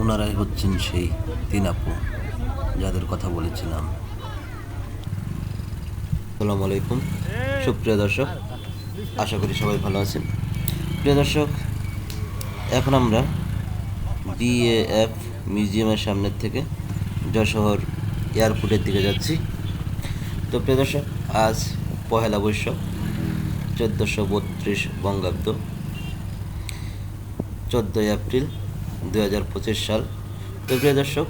ওনারাই হচ্ছেন সেই তিন আপু যাদের কথা বলেছিলাম। আসসালামু আলাইকুম। সুপ্রিয় দর্শক, আশা করি সবাই ভালো আছেন। প্রিয় দর্শক, এখন আমরা বিএএফ মিউজিয়ামের সামনের থেকে যশোহর এয়ারপোর্টের দিকে যাচ্ছি। তো প্রিয় দর্শক, আজ পহেলা বৈশাখ, চোদ্দোশো বত্রিশ বঙ্গাব্দ, চোদ্দোই এপ্রিল। দু হাজার পঁচিশ সাল। তো প্রিয় দর্শক,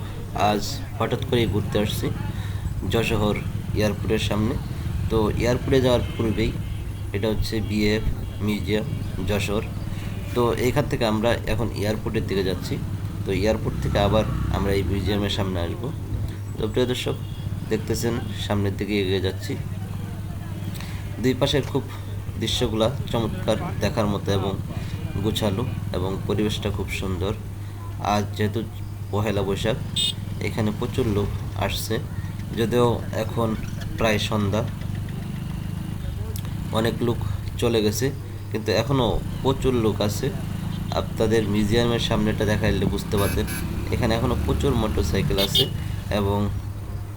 আজ হঠাৎ করেই ঘুরতে আসছি যশোহর এয়ারপোর্টের সামনে। তো এয়ারপোর্টে যাওয়ার পূর্বেই এটা হচ্ছে বিএফ মিউজিয়াম, যশোর। তো এখান থেকে আমরা এখন এয়ারপোর্টের দিকে যাচ্ছি। তো এয়ারপোর্ট থেকে আবার আমরা এই মিউজিয়ামের সামনে আসব। তো প্রিয় দর্শক, দেখতেছেন সামনের দিকে এগিয়ে যাচ্ছি। দুই পাশের খুব দৃশ্যগুলা চমৎকার দেখার মতো এবং গুছালো এবং পরিবেশটা খুব সুন্দর। আজ যেহেতু পহেলা বৈশাখ, এখানে প্রচুর লোক আসছে। যদিও এখন প্রায় সন্ধ্যা। অনেক লোক চলে গেছে, কিন্তু এখনও প্রচুর লোক আছে। আপনাদের মিউজিয়ামের সামনেটা দেখাইলে বুঝতে পারতেন। এখানে এখনও প্রচুর মোটরসাইকেল আছে এবং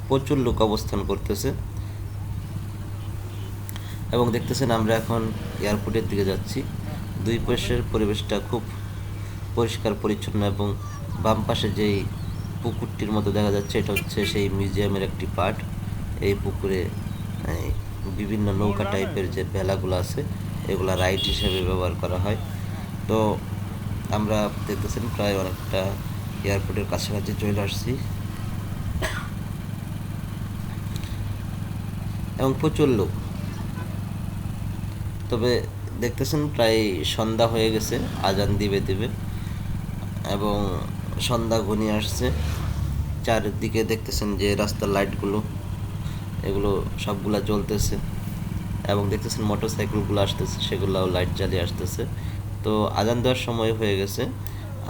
প্রচুর লোক অবস্থান করতেছে। এবং দেখতেছেন আমরা এখন এয়ারপোর্টের দিকে যাচ্ছি। দুই পাশের পরিবেশটা খুব পরিষ্কার, পরিচ্ছন্ন এবং বাম পাশে যেই পুকুরটির মতো দেখা যাচ্ছে, এটা হচ্ছে সেই মিউজিয়ামের একটি পার্ট। এই পুকুরে বিভিন্ন নৌকা টাইপের যে ভেলাগুলো আছে, এগুলা রাইড হিসেবে ব্যবহার করা হয়। তো আমরা দেখতেছেন প্রায় অনেকটা এয়ারপোর্টের কাছাকাছি চলে আসছি। এবং প্রচুর লোক। তবে দেখতেছেন প্রায় সন্ধ্যা হয়ে গেছে, আজান দিবে দিবে। এবং সন্ধ্যা ঘনিয়ে আসছে। চারিদিকে দেখতেছেন যে রাস্তার লাইটগুলো, এগুলো সবগুলা জ্বলতেছে এবং দেখতেছেন মোটর সাইকেলগুলো আসতেছে, সেগুলোও লাইট জ্বালিয়ে আসতেছে। তো আজান দেওয়ার সময় হয়ে গেছে,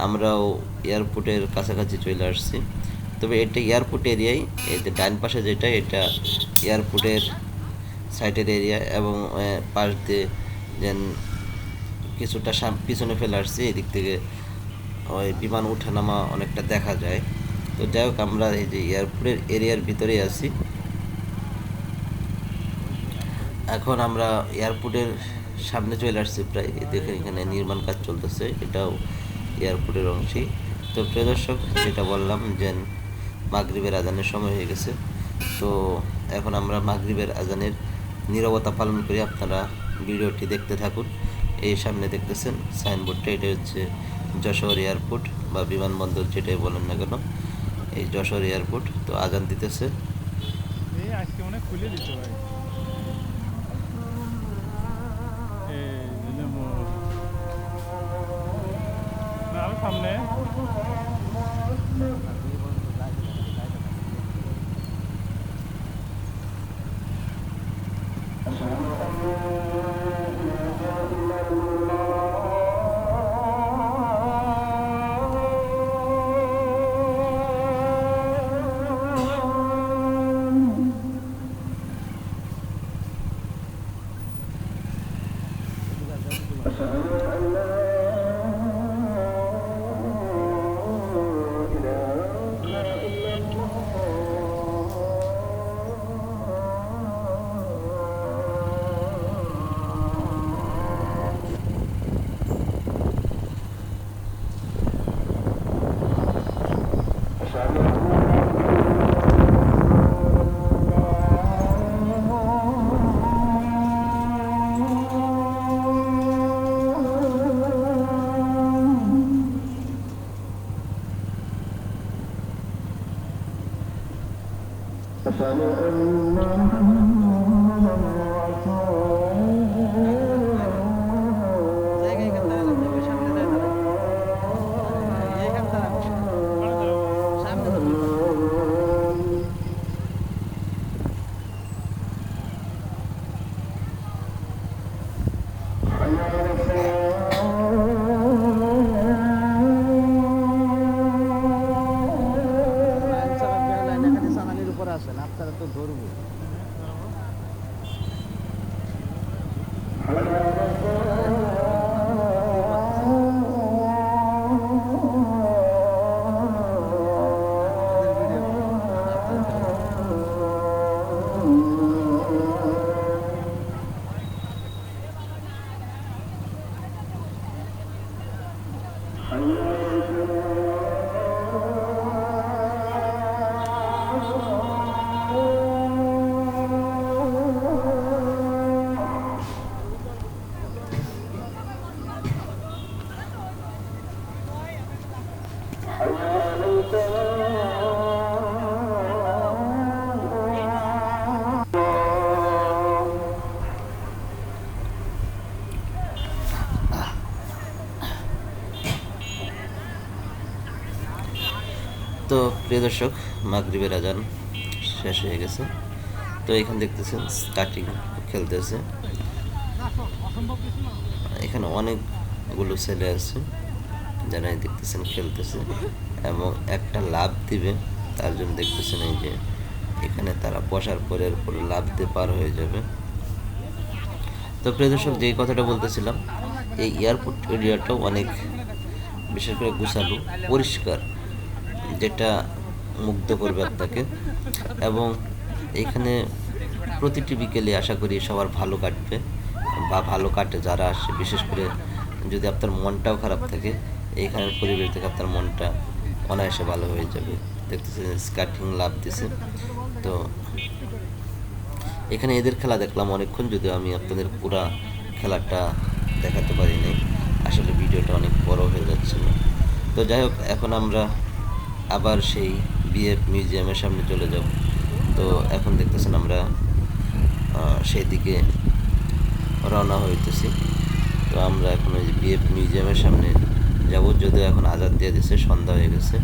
আমরাও এয়ারপোর্টের কাছাকাছি চলে আসছি। তবে এটা এয়ারপোর্ট এরিয়াই, এই যে ডান পাশে যেটা, এটা এয়ারপোর্টের সাইডের এরিয়া এবং পাশ দিয়ে যেন কিছুটা পিছনে ফেলে আসছি, এদিক থেকে ওই বিমান ওঠানামা অনেকটা দেখা যায়। তো যাই হোক, আমরা এই যে এয়ারপোর্টের এরিয়ার ভিতরে আছি। এখন আমরা এয়ারপোর্টের সামনে চলে আসছি প্রায়। দেখেন এখানে নির্মাণ কাজ চলতেছে, এটাও এয়ারপোর্টের অংশই। তো প্রিয় দর্শক, যেটা বললাম যে মাগরিবের আজানের সময় হয়ে গেছে। তো এখন আমরা মাগরিবের আজানের নীরবতা পালন করি। আপনারা ভিডিওটি দেখতে থাকুন। এই সামনে দেখতেছেন সাইনবোর্ডটা, এটা হচ্ছে যশোর এয়ারপোর্ট বা বিমানবন্দর যেটাই বলেন না কেন, এই যশোর এয়ারপোর্ট তো আজান দিতেছে। সামনে। উপরে আছেন আপনারা প্রিয় দর্শক, মাগরিবের আজান শেষ হয়ে গেছে। তো এখানে দেখতেছেন স্কাটিং খেলতেছে। এখানে অনেকগুলো ছেলে আছে যারা দেখতেছেন খেলতেছে এবং একটা লাভ দিবে, তার জন্য দেখতেছেন এই যে এখানে তারা বসার পরে এরপর লাভ দিয়ে পার হয়ে যাবে। তো প্রিয় দর্শক, যেই কথাটা বলতেছিলাম, এই এয়ারপোর্ট এরিয়াটাও অনেক, বিশেষ করে গুছালো পরিষ্কার, যেটা মুগ্ধ করবে আপনাকে। এবং এখানে প্রতিটি বিকেলে আশা করি সবার ভালো কাটবে বা ভালো কাটে যারা আসে। বিশেষ করে যদি আপনার মনটাও খারাপ থাকে এইখানের পরিবেশ থেকে আপনার মনটা অনায়াসে ভালো হয়ে যাবে। দেখতেছেন স্কাটিং লাভ দিছে। তো এখানে এদের খেলা দেখলাম অনেকক্ষণ, যদিও আমি আপনাদের পুরা খেলাটা দেখাতে পারিনি। আসলে ভিডিওটা অনেক বড় হয়ে যাচ্ছিল। তো যাই হোক, এখন আমরা আবার সেই বিএফ মিউজিয়ামের সামনে চলে যাব। তো এখন দেখতেছেন আমরা সেই দিকে রওনা হইতেছি। তো আমরা এখন ওই বিএফ মিউজিয়ামের সামনে যাব, যদিও এখন আজাদ দিয়ে দিছে, সন্ধ্যা হয়ে গেছে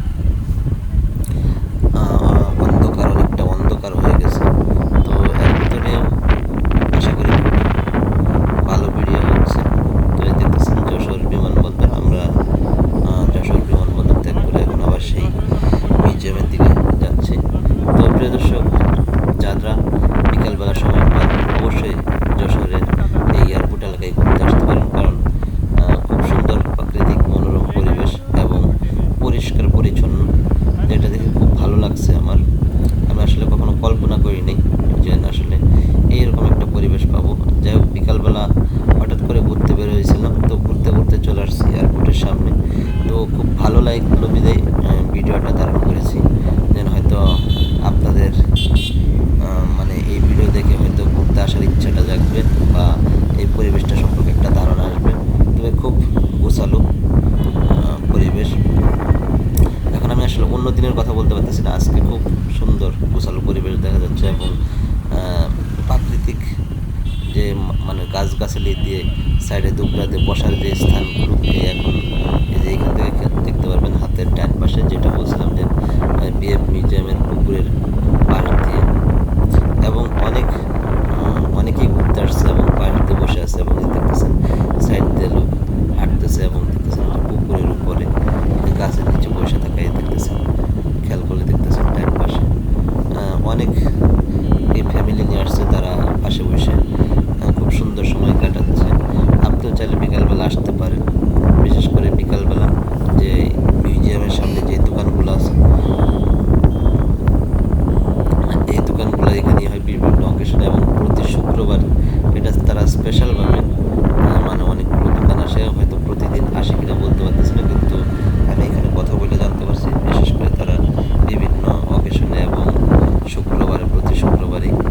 আহ, অন্ধকার অনেকটা অন্ধকার হয়ে গেছে তো এর ভিতরে আশা করি খুব ভালো ভিডিও হচ্ছে তো এই দেখতেছেন যশোর বিমানবন্দর আমরা আহ, যশোর বিমানবন্দর ত্যাগ করে এখন আবার সেই মিউজিয়ামের দিকে যাচ্ছি তো প্রিয় দর্শক যারা বিকালবেলা সময় পান অবশ্যই যশোরের এই এয়ারপোর্ট এলাকায় ঘুরতে আসতে পারেন কারণ আহ, খুব সুন্দর প্রাকৃতিক মনোরম পরিবেশ এবং পরিষ্কার পরিচ্ছন্ন যেটা দেখে খুব ভালো লাগছে আমার আমি আসলে কখনো কল্পনা করিনি যে আসলে এইরকম একটা পরিবেশ পাবো যাই হোক বিকালবেলা হঠাৎ করে ঘুরতে বের হয়েছিলাম তো ঘুরতে ঘুরতে চলে আসছি এয়ারপোর্টের সামনে তো খুব ভালো লাগল বিদায় আহ, ভিডিওটা ধারণ করেছি যেন হয়তো আপনাদের আহ, মানে এই ভিডিও দেখে হয়তো ঘুরতে আসার ইচ্ছাটা জাগবে বা এই পরিবেশটা সম্পর্কে একটা ধারণা আসবে তবে খুব গোছালো আহ, পরিবেশ এখন আমি আসলে অন্য দিনের কথা বলতে পারতেছি না আজকে খুব সুন্দর গোছালো পরিবেশ দেখা যাচ্ছে এবং আহ, প্রাকৃতিক যে ম- মানে গাছগাছালি দিয়ে সাইডে দুবরা দিয়ে বসার যে স্থানগুলো এখন এই যে এখান থেকে দেখতে পারবেন হাতের ডান পাশে যেটা বলছিলাম যে বিএফ মিউজিয়ামের পুকুরের পাশ দিয়ে। এবং অনেক অনেকেই ঘুরতে আসছে এবং পাশ বসে আছে এবং দেখতেছেন সাইড দিয়ে লোক হাঁটতেছে এবং দেখতেছেন পুকুরের উপরে গাছের নিচে বসে থাকা দেখতেছেন খেয়াল করলে দেখতেছেন ডান পাশে আহ, অনেক এই ফ্যামিলি নিয়ে আসছে তারা পাশে বসে আহ, খুব সুন্দর সময় কাটাচ্ছে আপনিও চাইলে বিকালবেলা আসতে পারেন বিশেষ করে বিকালবেলা যে মিউজিয়ামের সামনে যে দোকানগুলো আছে এই দোকানগুলো এখানে হয় বিভিন্ন অকেশনে এবং প্রতি শুক্রবার এটা তারা স্পেশালভাবে মানে অনেকগুলো দোকান আসে হয়তো প্রতিদিন আসে কিনা বলতে পারতেছি না কিন্তু আমি এখানে কথা বলে জানতে পারছি বিশেষ করে তারা বিভিন্ন অকেশনে এবং শুক্রবারে প্রতি শুক্রবারই আহ,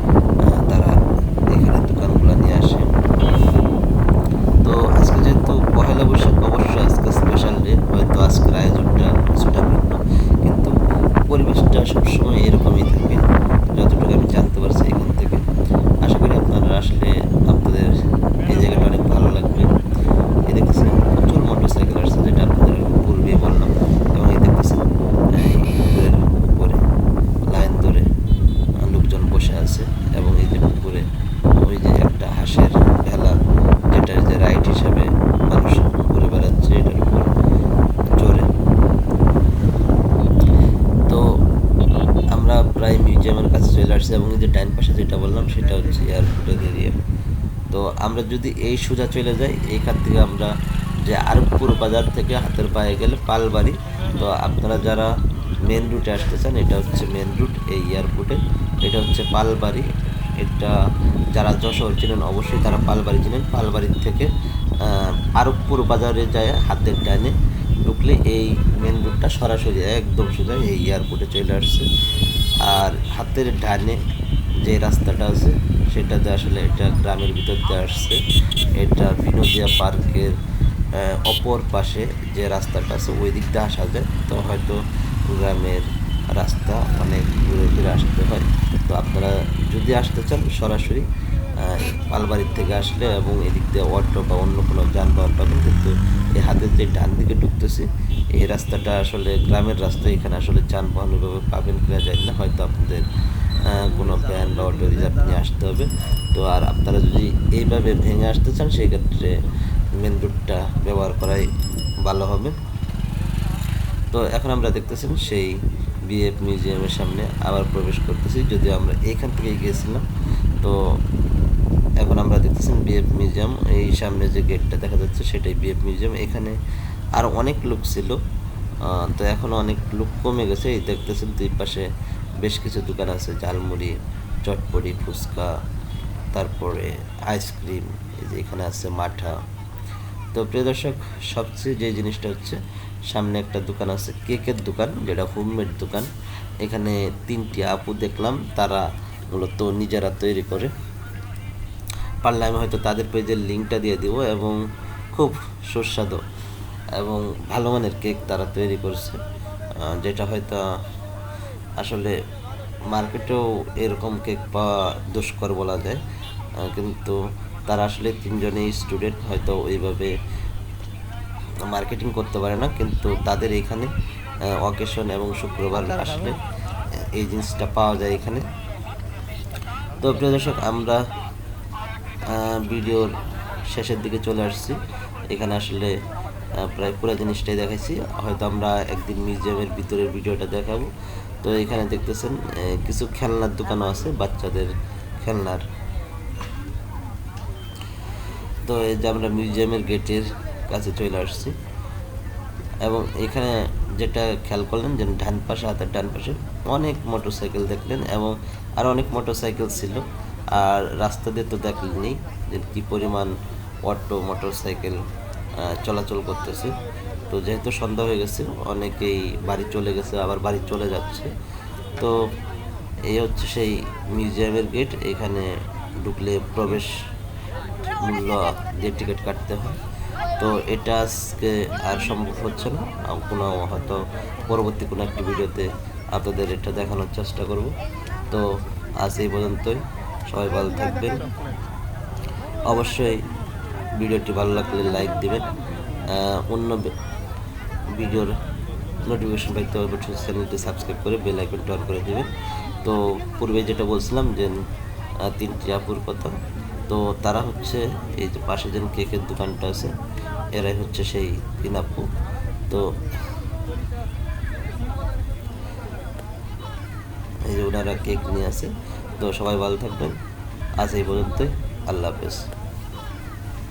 তারা এখানে দোকানগুলো নিয়ে আসে তো আজকে যেহেতু পহেলা বৈশাখ অবশ্যই আজকে স্পেশাল ডে হয়তো আজকের আয়োজনটা কিছুটা ভিন্ন কিন্তু পরিবেশটা সবসময় এরকমই থাকে যতটুকু আমি জানতে পারছি এখান থেকে আশা করি আপনারা আসলে আপনাদের এই জায়গাটা অনেক ভালো লাগবে এই দেখতেছেন প্রচুর মোটর সাইকেল আসছে যেটা আপনাদের পূর্বে বললাম এবং এই দেখতেছেন এই পুকুরের উপরে লাইন ধরে আহ, লোকজন বসে আছে এবং এই যে পুকুরে ওই যে একটা হাঁসের ভেলা যেটা যে রাইড হিসাবে মানুষ ঘুরে বেড়াচ্ছে এটার উপর চড়ে তো আমরা প্রায় মিউজিয়ামের কাছে চলে আসছি এবং যে ডাইন পাশে যেটা বললাম, সেটা হচ্ছে এয়ারপোর্টের এরিয়া তো আমরা যদি এই সোজা চলে যাই, এইখান থেকে আমরা যে আরবপুর বাজার থেকে হাতের পায়ে গেলে পালবাড়ি। তো আপনারা যারা মেন রুটে আসতে চান, এটা হচ্ছে মেন রুট এই এয়ারপোর্টে এটা হচ্ছে পালবাড়ি। এটা যারা যশোর চিনেন, অবশ্যই তারা পালবাড়ি চিনেন। পালবাড়ির থেকে আরবপুর বাজারে যায় হাতের ডানে ঢুকলে এই মেন রোডটা সরাসরি একদম সোজা এই এয়ারপোর্টে চলে আসছে। আর হাতের ডানে যে রাস্তাটা আছে সেটাতে আসলে এটা গ্রামের ভিতর দিয়ে আসছে। এটা বিনোদিয়া পার্কের অপর পাশে যে রাস্তাটা আছে, ওই দিক দিয়ে আসা যায়। তো হয়তো গ্রামের রাস্তা অনেক ঘুরে ঘুরে আসতে হয়। তো আপনারা যদি আসতে চান, সরাসরি পালবাড়ির থেকে আসলে এবং এদিক দিয়ে অটো বা অন্য কোনো যানবাহন হাতের যে ডান দিকে ঢুকতেছি, এই রাস্তাটা আসলে গ্রামের রাস্তা, এখানে আসলে যানবাহন ওইভাবে পাবেন কিনা যায় না, হয়তো আপনাদের কোনো ভ্যান বা অটো রিজার্ভ নিয়ে আসতে হবে। তো আর আপনারা যদি এইভাবে ভেঙে আসতে চান সেই ক্ষেত্রে মেন রুটটা ব্যবহার করাই ভালো হবে। তো এখন আমরা দেখতেছেন সেই বিএফ মিউজিয়ামের সামনে আবার প্রবেশ করতেছি, যদিও আমরা এখান থেকেই গিয়েছিলাম। দেখতেছেন বিএফ মিউজিয়াম এই সামনে যে গেটটা দেখা যাচ্ছে সেটাই বিএফ মিউজিয়াম এখানে আর অনেক লোক ছিল তো এখন অনেক লোক কমে গেছে। এই দেখতেছেন দুই পাশে বেশ কিছু দোকান আছে, ঝালমুড়ি চটপড়ি ফুচকা, তারপরে আইসক্রিম, এই যে এখানে আছে মাঠা। তো প্রিয় দর্শক, সবচেয়ে যে জিনিসটা হচ্ছে, সামনে একটা দোকান আছে, কেকের দোকান, যেটা হোমমেড দোকান। এখানে তিনটি আপু দেখলাম, তারা মূলত নিজেরা তৈরি করে। পারলে আমি হয়তো তাদের পেজের লিঙ্কটা দিয়ে দিব এবং খুব সুস্বাদু এবং ভালো মানের কেক তারা তৈরি করছে। যেটা হয়তো আসলে মার্কেটেও এরকম কেক পাওয়া দুষ্কর বলা যায়। কিন্তু তারা আসলে তিনজনেই স্টুডেন্ট হয়তো ওইভাবে মার্কেটিং করতে পারে না কিন্তু তাদের এখানে অকেশন এবং শুক্রবার আসলে এই জিনিসটা পাওয়া যায় এখানে। তো প্রিয় দর্শক আমরা ভিডিওর শেষের দিকে চলে আসছি। এখানে আসলে প্রায় পুরো জিনিসটাই দেখাইছি। হয়তো আমরা একদিন মিউজিয়ামের ভিতরের ভিডিওটা দেখাবো। তো এখানে দেখতেছেন কিছু খেলনার দোকানও আছে, বাচ্চাদের খেলনার। তো এই যে আমরা মিউজিয়ামের গেটের কাছে চলে আসছি। এবং এখানে যেটা খেয়াল করলেন যে ডান পাশে, হাতের ডান পাশে অনেক মোটরসাইকেল দেখলেন এবং আর অনেক মোটরসাইকেল ছিল। আর রাস্তা দিয়ে তো নেই যে কী পরিমাণ অটো, মোটরসাইকেল চলাচল করতেছে। তো যেহেতু সন্ধ্যা হয়ে গেছে, অনেকেই বাড়ি চলে গেছে, আবার বাড়ি চলে যাচ্ছে। তো এই হচ্ছে সেই মিউজিয়ামের গেট, এখানে ঢুকলে প্রবেশ মূল্য দিয়ে টিকিট কাটতে হয়। তো এটা আজকে আর সম্ভব হচ্ছে না। কোনো হয়তো পরবর্তী কোনো একটি ভিডিওতে আপনাদের এটা দেখানোর চেষ্টা করব। তো আজ এই পর্যন্তই। সবাই ভালো থাকবেন। অবশ্যই ভিডিওটি ভালো লাগলে লাইক দিবেন। অন্য ভিডিওর নোটিফিকেশন পাইতে অবশ্যই চ্যানেলটি সাবস্ক্রাইব করে বেল আইকনটি অন করে দেবেন। তো পূর্বে যেটা বলছিলাম যে তিনটি আপুর কথা। তো তারা হচ্ছে এই যে পাশে যে কেকের দোকানটা আছে, এরাই হচ্ছে সেই তিন আপু। তো এই যে ওনারা কেক নিয়ে আসে। তো সবাই ভালো থাকবেন। আজ এই পর্যন্তই। আল্লাহ হাফেজ।